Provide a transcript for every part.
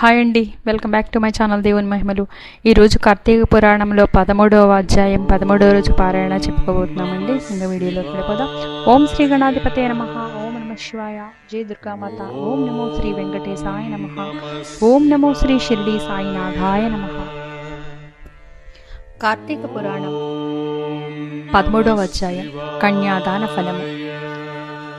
Hi అండి welcome back to my channel దేవుని మహిమలు. ఈరోజు కార్తీక పురాణంలో పదమూడవ అధ్యాయం పదమూడవ రోజు పారాయణ చెప్పుకోబోతున్నామండి. ఇంకా వీడియోలోకి వెళ్ళిపోదాం ఓం శ్రీ గణాధిపతే నమ. ఓం నమ శివాయ. జయ దుర్గామాత ఓం నమో శ్రీ వెంకటేశాయ నమ. ఓం నమో శ్రీ షిర్డి సాయినాథాయ నమ. కార్తీక పురాణం పదమూడవ అధ్యాయం. కన్యాదాన ఫలము.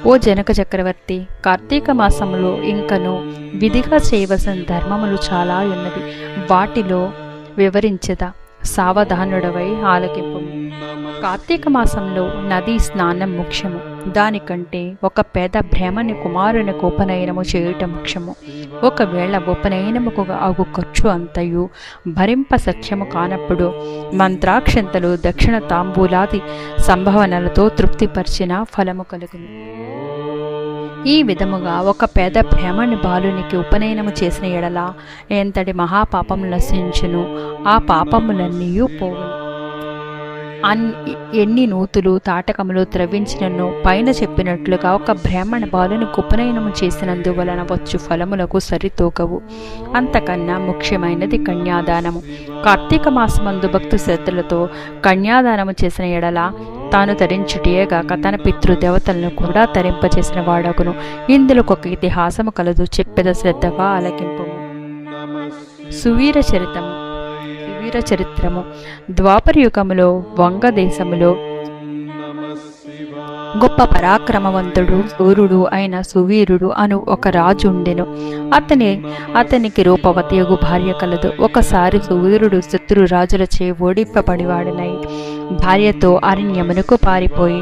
ఓ జనక చక్రవర్తి కార్తీక మాసములో ఇంకను విధిగా చేయవలసిన ధర్మములు చాలా ఉన్నవి. వాటిలో వివరించదా? సావధానుడవై ఆలకింపు. కార్తీక మాసంలో నదీ స్నానం ముఖ్యము. దానికంటే ఒక పేద బ్రాహ్మణి కుమారునికి ఉపనయనము చేయుట ముఖ్యము. ఒకవేళ ఉపనయనముకు అగు ఖర్చు అంతయు భరింప సఖ్యము కానప్పుడు మంత్రాక్షంతలు దక్షిణ తాంబూలాది సంభావనలతో తృప్తిపరిచిన ఫలము కలుగును. ఈ విధముగా ఒక పేద బ్రాహ్మణి బాలునికి ఉపనయనము చేసిన ఎడల ఎంతటి మహాపాపం నశించును ఆ పాపములన్నీయూ పోవు. అన్ ఎన్ని నూతులు తాటకములు త్రవ్వించినను పైన చెప్పినట్లుగా ఒక బ్రాహ్మణ బాలుని కుపనయనము చేసినందువలన వచ్చు ఫలములకు సరితూకవు. అంతకన్నా ముఖ్యమైనది కన్యాదానము. కార్తీక మాసమందు భక్తు శ్రద్ధలతో కన్యాదానము చేసిన ఎడల తాను తరించుటేగాక తన పితృదేవతలను కూడా తరింపచేసిన వాడగును. ఇందులో ఒక ఇతిహాసము కలదు చెప్పెద శ్రద్ధగా ఆలకింపు సువీర చరితము. వీర చరిత్రము. ద్వాపర యుగములో వంగదేశములో గొప్ప పరాక్రమవంతుడు సూర్యుడు అయిన సువీరుడు అను ఒక రాజు ఉండెను. అతని అతనికి రూపవతియగు భార్య కలదు. ఒకసారి సువీరుడు శత్రు రాజులచే ఓడింపబడివాడనై భార్యతో అరణ్యమునకు పారిపోయి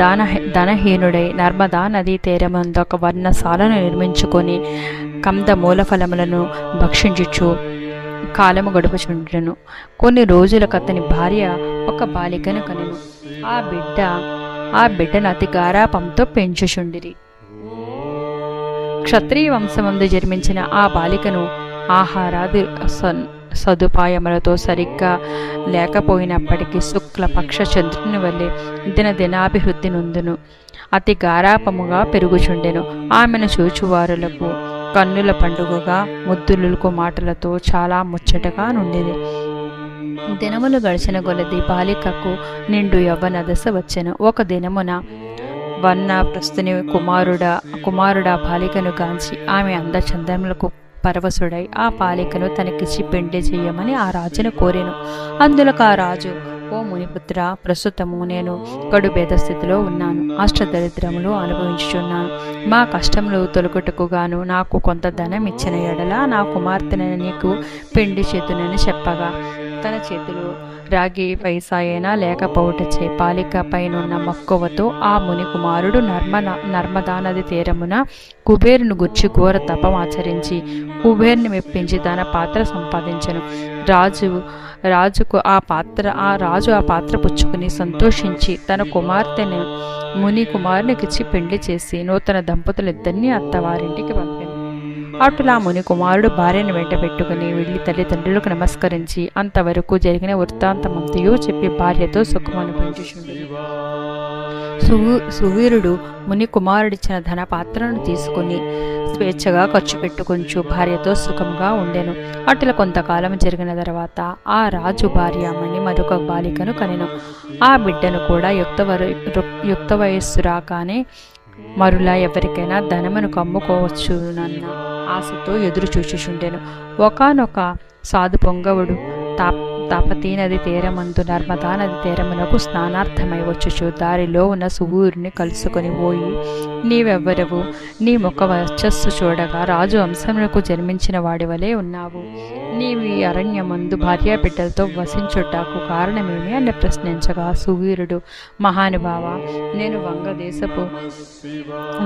దాన ధనహీనుడై నర్మదా నదీ తీరమందు ఒక వర్ణశాలను నిర్మించుకొని కంద మూలఫలములను భక్షించుచు కాలము గడుపుచుండెను. కొన్ని రోజులకు అతని భార్య ఒక బాలికను కనెను ఆ బిడ్డ ఆ బిడ్డను అతి గారాపంతో పెంచుచుండిరి. క్షత్రియ వంశమందు జన్మించిన ఆ బాలికను ఆహారాది సదుపాయములతో సరిగ్గా లేకపోయినప్పటికీ శుక్లపక్ష చంద్రుని వల్లే దినదినాభివృద్ధి నుందును. అతి గారాపముగా పెరుగుచుండెను. ఆమెను చూచువారులకు కన్నుల పండుగగా ముద్దులుకు మాటలతో చాలా ముచ్చటగా నుండేది. దినములు గడిచిన కొలది బాలికకు నిండు యవ్వన దశ వచ్చెను. ఒక దినమున వన్న ప్రస్తుని కుమారుడ కుమారుడ బాలికను గాంచి ఆమె అందచందములకు పరవశుడై ఆ బాలికను తనకిచ్చి పెండి చేయమని ఆ రాజును కోరాను. అందులకు ఆ రాజు ఓ మునిపుత్ర ప్రస్తుతము నేను కడు భేద స్థితిలో ఉన్నాను. అష్టదరిద్రములు అనుభవించుచున్నాను. మా కష్టములు తొలగొట్టుకుగాను నాకు కొంత ధనం ఇచ్చిన ఎడల నా కుమార్తెను నీకు పిండి చేతునని చెప్పగా. తన చేతిలో. రాగి పైసాయైనా లేకపోవటచే బాలిక పైనున్న మక్కువతో ఆ ముని కుమారుడు నర్మద నర్మదా నది తీరమున కుబేరును గుర్చి ఘోర తపం ఆచరించి కుబేరుని మెప్పించి తన పాత్ర సంపాదించను. రాజు రాజుకు ఆ పాత్ర ఆ రాజు ఆ పాత్ర పుచ్చుకుని సంతోషించి తన కుమార్తెను ముని కుమారునికిచ్చి పెళ్ళి చేసి నూతన దంపతులిద్దరినీ అత్తవారింటికి పంపారు. అటులా ముని కుమారుడు భార్యను వెంట పెట్టుకుని వెళ్ళి తల్లిదండ్రులకు నమస్కరించి అంతవరకు జరిగిన వృత్తాంతమంతయు చెప్పి భార్యతో సుఖం సువీ సువీరుడు ముని కుమారుడిచ్చిన ధన పాత్రను తీసుకుని స్వేచ్ఛగా ఖర్చు పెట్టుకొంచు భార్యతో సుఖంగా ఉండెను. అటుల కొంతకాలం జరిగిన తర్వాత ఆ రాజు భార్యామణి మరొక బాలికను కనెను. ఆ బిడ్డను కూడా యుక్త యుక్త వయస్సు రాగానే మరులా ఎవరికైనా ధనమును కమ్ముకోవచ్చునన్నా ఆశతో ఎదురు చూచిచుండెను ఒకనొక సాధు పొంగవుడు తా తాపతీ నది తీరమందు నర్మదా నది తీరమునకు స్నానార్థమై వచ్చుచు. దారిలో ఉన్న సువూరిని కలుసుకొని పోయి నీవెవ్వరవు? నీ ముఖ వర్చస్సు చూడగా రాజు వంశమునకు జన్మించిన వాడి వలె ఉన్నావు. నీవు ఈ అరణ్యమందు భార్యా బిడ్డలతో వసించుటకు కారణమేమి? అని ప్రశ్నించగా సువీరుడు. మహానుభావ నేను వంగదేశపు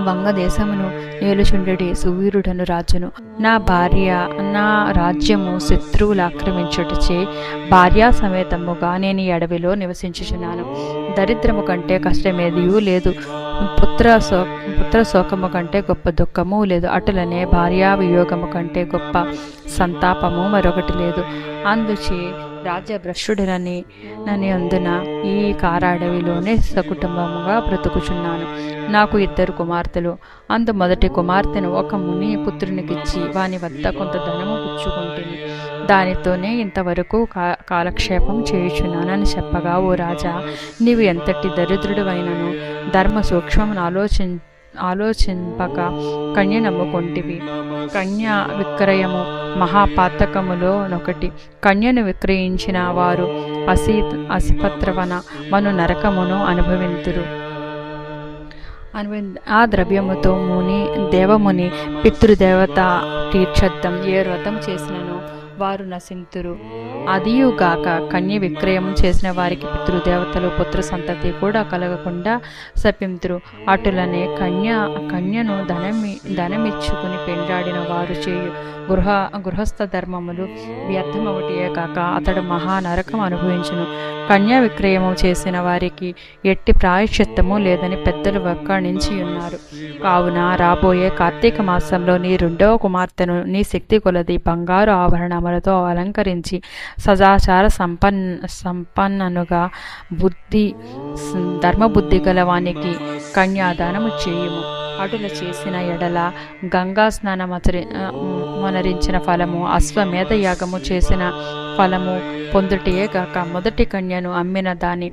వంగదేశమును ఏలుచుండెడి సువీరుడను రాజును. నా భార్య నా రాజ్యము శత్రువులు ఆక్రమించుటచే భార్యా సమేతముగా నేను ఈ అడవిలో నివసించుచున్నాను. దరిద్రము కంటే కష్టమేదియూ లేదు. పుత్ర శో పుత్ర శోకము కంటే గొప్ప దుఃఖము లేదు. అటులనే భార్యా వియోగము కంటే గొప్ప సంతాపము మరొకటి లేదు. అందుచే రాజ్యభ్రష్టుడనని నని అందున ఈ కారాడవిలోనే సకుటుంబముగా బ్రతుకుచున్నాను. నాకు ఇద్దరు కుమార్తెలు. అందు మొదటి కుమార్తెను ఒక ముని పుత్రునికిచ్చి వాని వద్ద కొంత ధనము పుచ్చుకుంటుంది దానితోనే ఇంతవరకు కా కాలక్షేపం చేయుచున్నానని చెప్పగా ఓ రాజా నీవు ఎంతటి దరిద్రుడివైనను? ధర్మ సూక్ష్మమును ఆలోచిం ఆలోచింపక కన్య నమ్ముకొంటివి. కన్య విక్రయము మహాపాతకములో ఒకటి కన్యను విక్రయించిన వారు అసి అసిపత్రవన మను నరకమును అనుభవింతురు. ఆ ద్రవ్యముతో ముని దేవముని పితృదేవత తీర్చద్దం ఏ వ్రతం చేసినను? వారు నశింతురు. అదియుగాక కన్య విక్రయం చేసిన వారికి పితృదేవతలు పుత్ర సంతతి కూడా కలగకుండా శపింతురు. అటులనే కన్య కన్యను ధనమి ధనమిచ్చుకుని పెండాడిన వారు చేయు గృహ గృహస్థ ధర్మములు వ్యర్థమవుటియే కాక అతడు మహానరకం అనుభవించును. కన్యా విక్రయము చేసిన వారికి ఎట్టి ప్రాయశ్చిత్తము లేదని పెద్దలు వక్కాణించి ఉన్నారు. కావున రాబోయే కార్తీక మాసంలో నీ రెండవ కుమార్తెను నీ శక్తి కొలది బంగారు ఆభరణములతో అలంకరించి సదాచార సంపన్ సంపన్ననుగా బుద్ధి ధర్మబుద్ధి గలవానికి కన్యాదానము చేయుము. అటుల చేసిన ఎడల గంగా స్నానమచరి మనరించిన ఫలము అశ్వమేధ యాగము చేసిన ఫలము పొందుటియే గాక మొదటి కన్యను అమ్మిన దాని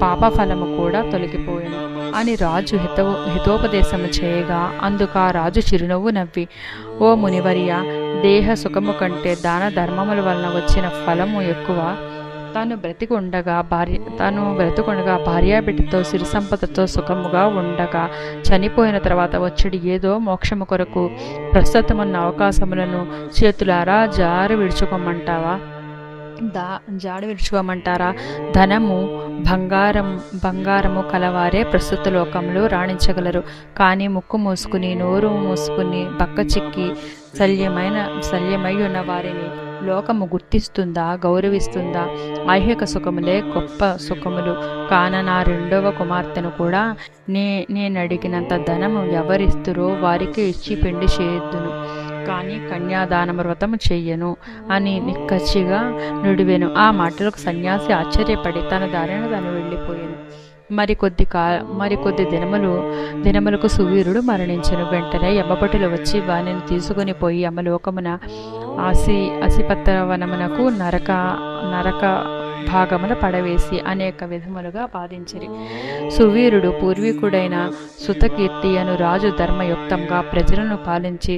పాప ఫలము కూడా తొలగిపోయింది అని రాజు హితో హితోపదేశము చేయగా అందుకు ఆ రాజు చిరునవ్వు నవ్వి ఓ మునివర్య దేహ సుఖము కంటే దాన ధర్మముల వలన వచ్చిన ఫలము ఎక్కువ తాను బ్రతికి ఉండగా భార్య తాను బ్రతికుండగా భార్యాబిడ్డతో సిరి సంపదతో సుఖముగా ఉండగా చనిపోయిన తర్వాత వచ్చడి ఏదో మోక్షము కొరకు ప్రస్తుతమున్న అవకాశములను చేతులారా జారు విడుచుకోమంటావా? దా జాడు విడుచుకోమంటారా? ధనము బంగారం బంగారము కలవారే ప్రస్తుత లోకంలో రాణించగలరు. కానీ ముక్కు మూసుకుని నోరు మూసుకుని బక్క చిక్కి శల్యమైన శల్యమై ఉన్న వారిని లోకము గుర్తిస్తుందా? గౌరవిస్తుందా? ఐహిక సుఖములే గొప్ప సుఖములు. కాన నా రెండవ కుమార్తెను కూడా నే నేను అడిగినంత ధనము ఎవరిస్తురో వారికి ఇచ్చి పెండి చేయొద్దును కానీ కన్యాదాన వ్రతము చెయ్యను అని నిక్కచ్చిగా నుడివెను. ఆ మాటలకు సన్యాసి ఆశ్చర్యపడి తన దారిన తను వెళ్ళిపోయాను. మరికొద్ది కా మరికొద్ది దినములు దినములకు సువీరుడు మరణించను. వెంటనే యమపటులు వచ్చి వానిని తీసుకుని పోయి యమలోకమున ఆసి అసిపత్రవనమునకు నరక నరక భాగమున పడవేసి అనేక విధములుగా బాధించిరి సువీరుడు పూర్వీకుడైన సుతకీర్తి అను రాజు ధర్మయుక్తంగా ప్రజలను పాలించి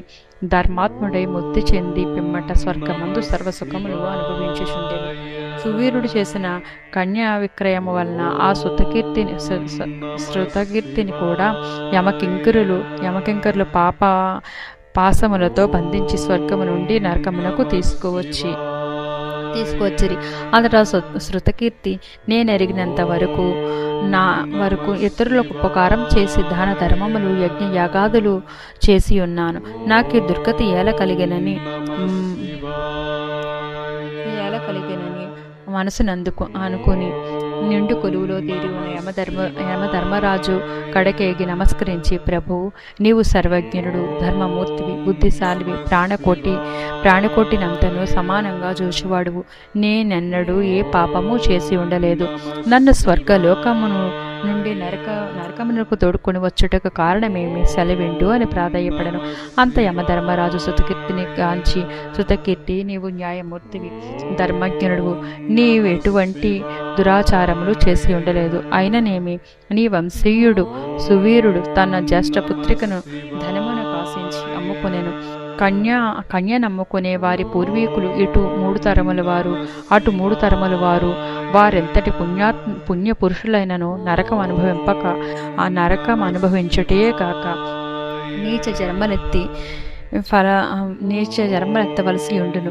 ధర్మాత్ముడై ముక్తి చెంది పిమ్మట స్వర్గమందు సర్వసుఖములు అనుభవించుచుండేవి సువీరుడు చేసిన కన్యా విక్రయము వలన ఆ సుతకీర్తిని శృతకీర్తిని కూడా యమకింకరులు యమకింకరులు పాప పాసములతో బంధించి స్వర్గము నుండి నరకమునకు తీసుకువచ్చి తీసుకొచ్చిరి. అంతటా శృతకీర్తి నేను ఎరిగినంత వరకు నా వరకు ఇతరులకు ఉపకారం చేసి దాన ధర్మములు యజ్ఞ యాగాదులు చేసి ఉన్నాను. నాకు దుర్గతి ఏల కలిగినని మ్, ఏల కలిగినని మనసునందుకు అనుకుని నిండు కొలువులో తీరి ఉన్న యమధర్మ యమధర్మరాజు కడకేగి నమస్కరించి ప్రభువు నీవు సర్వజ్ఞనుడు ధర్మమూర్తివి బుద్ధిశాలివి ప్రాణకోటి ప్రాణకోటినంతను సమానంగా చూచువాడువు నేనెన్నడూ ఏ పాపము చేసి ఉండలేదు. నన్ను స్వర్గలోకమును నుండి నరక నరకమునకు తోడుకొని వచ్చుటకు కారణమేమి? సెలవిండు అని ప్రాధాయపడను. అంత యమధర్మరాజు సుతకీర్తిని గాంచి సుతకీర్తి నీవు న్యాయమూర్తివి ధర్మజ్ఞనుడు నీవు ఎటువంటి దురాచారములు చేసి ఉండలేదు. అయిననేమి? నీ వంశీయుడు సువీరుడు తన జ్యేష్ఠ పుత్రికను ధనమును కాసించి అమ్ముకొనెను. కన్య కన్య నమ్ముకునే వారి పూర్వీకులు ఇటు మూడు తరముల వారు అటు మూడు తరముల వారు. వారెంతటి పుణ్యా పుణ్య పురుషులైనను నరకం అనుభవింపక ఆ నరకం అనుభవించుటే కాక నీచ జన్మనెత్తి ఫల నీచ జన్మనెత్తవలసి ఉండును.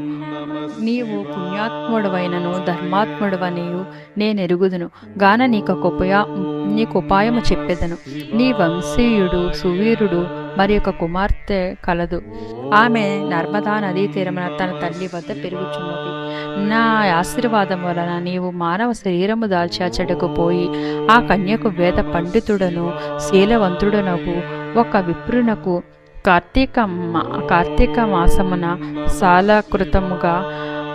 నీవు పుణ్యాత్ముడవైనను ధర్మాత్ముడవనియు నేను ఎరుగుదును గాన నీకు ఒక ఉపయా నీకు ఉపాయము చెప్పేదను. నీ వంశీయుడు సువీరుడు మరి ఒక కుమార్తె కలదు. ఆమె నర్మదా నదీ తీరమున తన తల్లి వద్ద పెరుగుచున్నది. నా ఆశీర్వాదం వలన నీవు మానవ శరీరము దాల్చి అచ్చటకు పోయి ఆ కన్యకు వేద పండితుడను శీలవంతుడనకు ఒక విప్రునకు కార్తీక మా- కార్తీక మాసమున సాలకృతముగా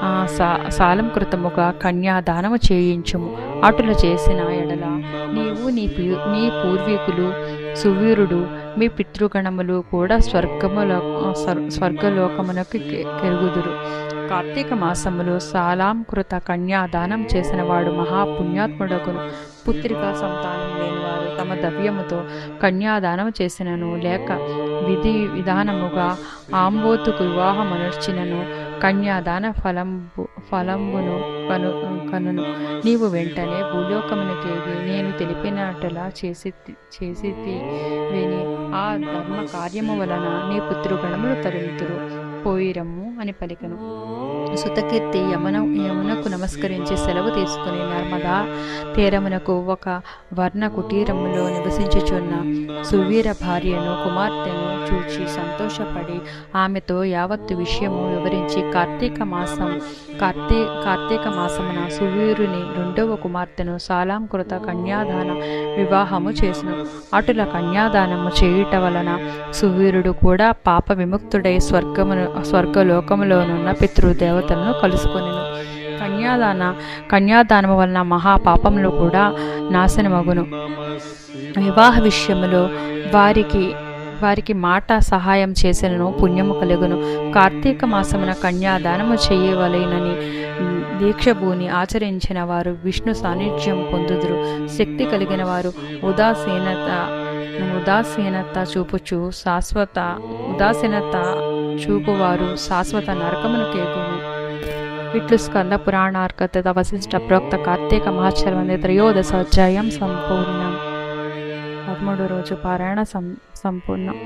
ఆ, సా సాలంకృతముగా కన్యాదానము చేయించుము. అటులు చేసిన ఎడల నీవు నీ నీ పూర్వీకులు సువీరుడు మీ పితృగణములు కూడా స్వర్గములో స్వర్గలోకమునకు కెరుగుదురు. కార్తీక మాసములో సాలాంకృత కన్యాదానం చేసిన వాడు మహాపుణ్యాత్ముడకును పుత్రికా సంతానం లేనివారు తమ ద్రవ్యముతో కన్యాదానం చేసినను లేక విధి విధానముగా ఆంబోతుకు వివాహమనర్చినను కన్యాదాన ఫలంబు ఫలంబును కను కనును నీవు వెంటనే భూలోకమునకేగి నేను తెలిపినట్లా చేసి చేసి విని ఆ ధర్మ కార్యము వలన నీ పుత్రుగణములు తరుముతురు పోయిరమ్ము అని పలికను సుతకీర్తి యమున యమునకు నమస్కరించి సెలవు తీసుకుని నర్మదా తీరమునకు ఒక వర్ణ కుటీరములో నివసించుచున్న సువీర భార్యను కుమార్తెను చూచి సంతోషపడి ఆమెతో యావత్తు విషయము వివరించి కార్తీక మాసం కార్తీ కార్తీక మాసమున సువీరుని రెండవ కుమార్తెను సాలాంకృత కన్యాదాన వివాహము చేసిన. అటుల కన్యాదానము చేయుట వలన సువీరుడు కూడా పాప విముక్తుడై స్వర్గమును స్వర్గలోకములోనున్న పితృదేవతలను కలుసుకొనెను. కన్యాదాన కన్యాదానము వలన మహాపాపములు కూడా నాశనమగును. వివాహ విషయములో వారికి వారికి మాట సహాయం చేసినను పుణ్యము కలుగును. కార్తీక మాసమున కన్యాదానము చేయవలెనని దీక్షభూని ఆచరించిన వారు విష్ణు సాన్నిధ్యం పొందుదురు. శక్తి కలిగిన వారు ఉదాసీనత ఉదాసీనత చూపుచు శాశ్వత ఉదాసీనత చూపువారు శాశ్వత నరకమును కేకును ఇట్లు స్కంద పురాణార్కత వశిష్ట ప్రోక్త కార్తీక మహాచర్వంది త్రయోదశ అధ్యాయం సంపూర్ణం పదమూడు రోజు పారాయణ సం సంపూర్ణం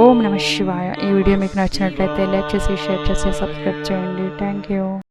ఓం నమ శివాయ ఈ వీడియో మీకు నచ్చినట్లయితే లైక్ చేసి షేర్ చేసి సబ్స్క్రైబ్ చేయండి. Thank you